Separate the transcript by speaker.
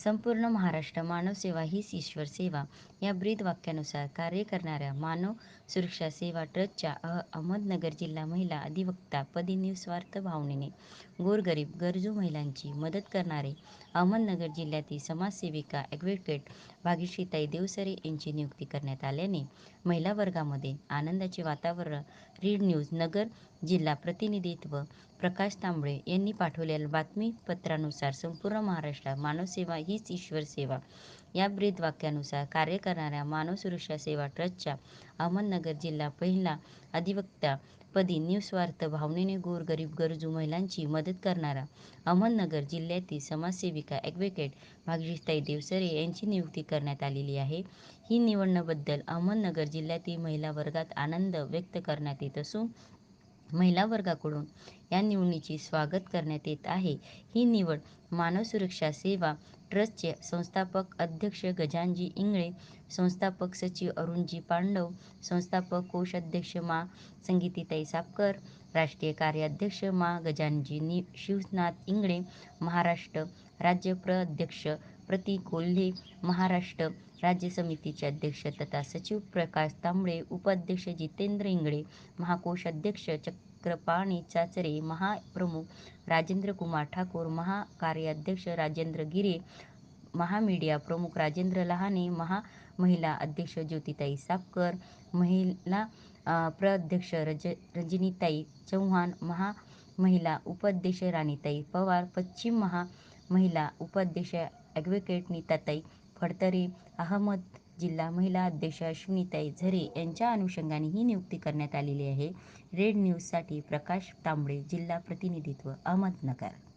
Speaker 1: संपूर्ण महाराष्ट्र मानव सेवा हीच ईश्वर सेवा. या ब्रीद वाक्यानुसार कार्य करणाऱ्या मानव सुरक्षा सेवा ट्रस्टच्या अह अहमदनगर जिल्हा महिला अधिवक्ता पदी निस्वार्थ भावनेने गोरगरीब गरजू महिलांची मदत करणारे अहमदनगर जिल्ह्यातील समाजसेविका ॲडव्होकेट भाग्यश्रीताई देवसरे यांची नियुक्ती करण्यात आल्याने महिला वर्गामध्ये आनंदाचे वातावरण. रीड न्यूज नगर जिल्हा प्रतिनिधित्व प्रकाश तांबळे यांनी पाठवलेल्या बातमीपत्रानुसार संपूर्ण महाराष्ट्रात मानवसेवा हीच ईश्वर सेवा. या ब्रीद वाक्यानुसार कार्य करणाऱ्या मानव सुरक्षा सेवा ट्रस्टच्या अहमदनगर जिल्हा पहिला अधिवक्ता पदी निस्वार्थ भावनेने गोरगरीब गरजू महिलांची मदत करणारा अहमदनगर जिल्ह्यातील समाजसेविका ॲडव्होकेट भाग्यश्रीताई देवसरे यांची नियुक्ती करण्यात आलेली आहे. ही निवडणबद्दल अहमदनगर जिल्ह्यातील महिला वर्गात आनंद व्यक्त करण्यात येत असून महिला वर्गाकडून या निवडीचे स्वागत करण्यात येत आहे. ही निवड मानव सुरक्षा सेवा ट्रस्टचे संस्थापक अध्यक्ष गजानजी इंगळे संस्थापक सचिव अरुणजी पांडव संस्थापक कोषाध्यक्ष मा. संगीतीताई सापकर राष्ट्रीय कार्याध्यक्ष मा. गजानजी शिवनाथ इंगळे महाराष्ट्र राज्य प्रअध्यक्ष प्रतीक कोल्हे महाराष्ट्र राज्य समितीचे अध्यक्ष तथा सचिव प्रकाश तांबळे उपाध्यक्ष जितेंद्र इंगळे महाकोषाध्यक्ष चक्रपाणी चाचरे महाप्रमुख राजेंद्र कुमार ठाकूर महाकार्याध्यक्ष राजेंद्र गिरे महामीडिया प्रमुख राजेंद्र लहाने महा महिला अध्यक्ष ज्योतिताई सापकर महिला प्रअध्यक्ष रज रजनीताई चव्हाण महामहिला उपाध्यक्ष राणीताई पवार पश्चिम महा महिला उपाध्यक्ष ॲग्वेकेट नीताताई फडतरे अहमद जिल्हा महिला अध्यक्ष अश्विनीताई झरे यांच्या अनुषंगाने ही नियुक्ती करण्यात आलेली आहे. रेड न्यूजसाठी प्रकाश तांबडे जिल्हा प्रतिनिधित्व अहमदनगर.